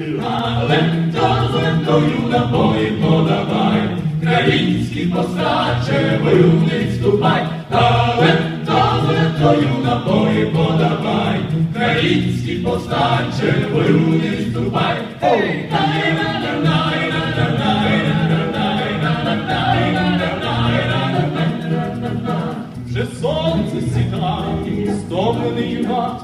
Лента лентою на бой подавай, країнські постаче не вступай, та лента лентою на бой подавай, країнські постаче не вступай. Вже сонце сідає, стомлений юнак,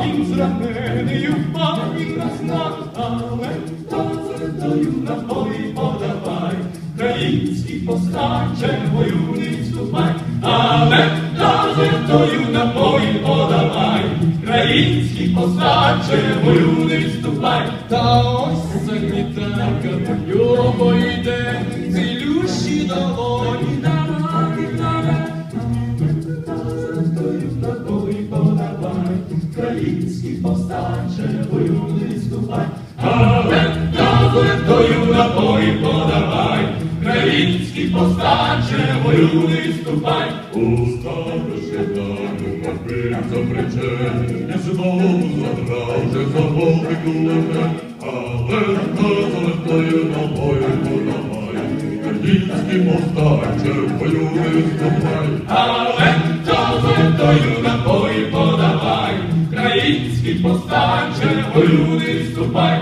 Моїм зраненою пам'ять нас настане, танцюю на полі подавай, Країнські постаче бою не вступай, але танцюю на полі подавай, Країнські постаче бою не вступай, та ось санітарка до нього йде. український повстанче, воюй виступай, але козлетою напої подавай, Український повстанче, воюй ступай, у старше дану папи запрече, знову задраже за повикуле, але козлетою напої подавай, Український повстанче, воюй Український повстанче, бою не вступай.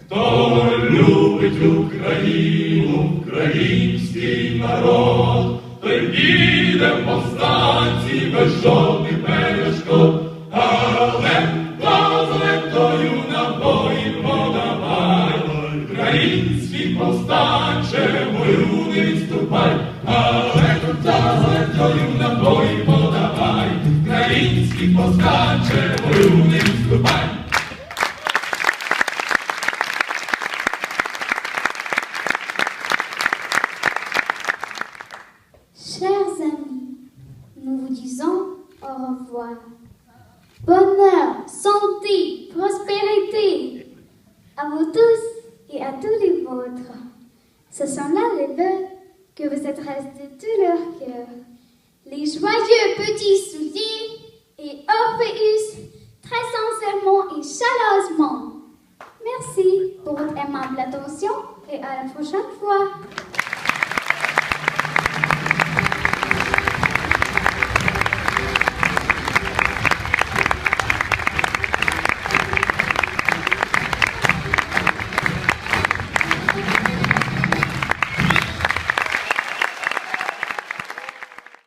Хто любить Україну, український народ, той піде в повстанці без жодних перешкод, але позлетою набої подавай, український повстанче, бою не вступай, але позлетою набої подавай, Chers amis, nous vous disons au revoir. Bonheur, santé, prospérité à vous tous et à tous les vôtres. Ce sont là les vœux que vous adressent de tout leur cœur. Les joyeux petits souliers et Orpheus, très sincèrement et chaleureusement. Merci pour votre aimable attention et à la prochaine fois.